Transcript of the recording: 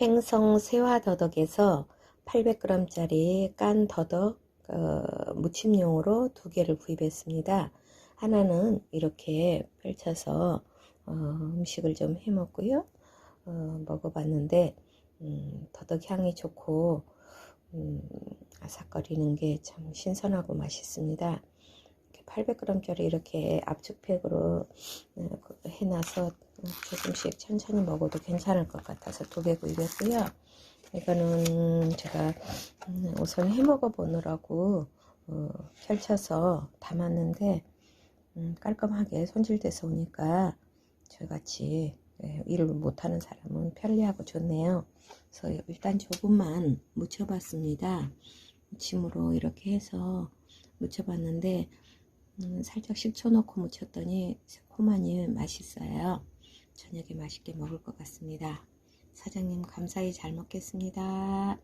횡성 세화더덕에서 800g짜리 깐 더덕 어, 무침용으로 두 개를 구입했습니다. 하나는 이렇게 펼쳐서 어, 음식을 좀 해 먹고요. 어, 먹어봤는데 음, 더덕 향이 좋고 음, 아삭거리는 게 참 신선하고 맛있습니다. 800g짜리 이렇게 압축팩으로 어, 해놔서 조금씩 천천히 먹어도 괜찮을 것 같아서 두 개 구입했고요. 이거는 제가 음, 우선 해 먹어 보느라고 어, 펼쳐서 담았는데 음, 깔끔하게 손질돼서 오니까 저같이 예, 일을 못하는 사람은 편리하고 좋네요. 그래서 일단 조금만 묻혀봤습니다. 무침으로 이렇게 해서 묻혀봤는데 음, 살짝 식초 넣고 무쳤더니 새콤하니 맛있어요. 저녁에 맛있게 먹을 것 같습니다. 사장님 감사히 잘 먹겠습니다.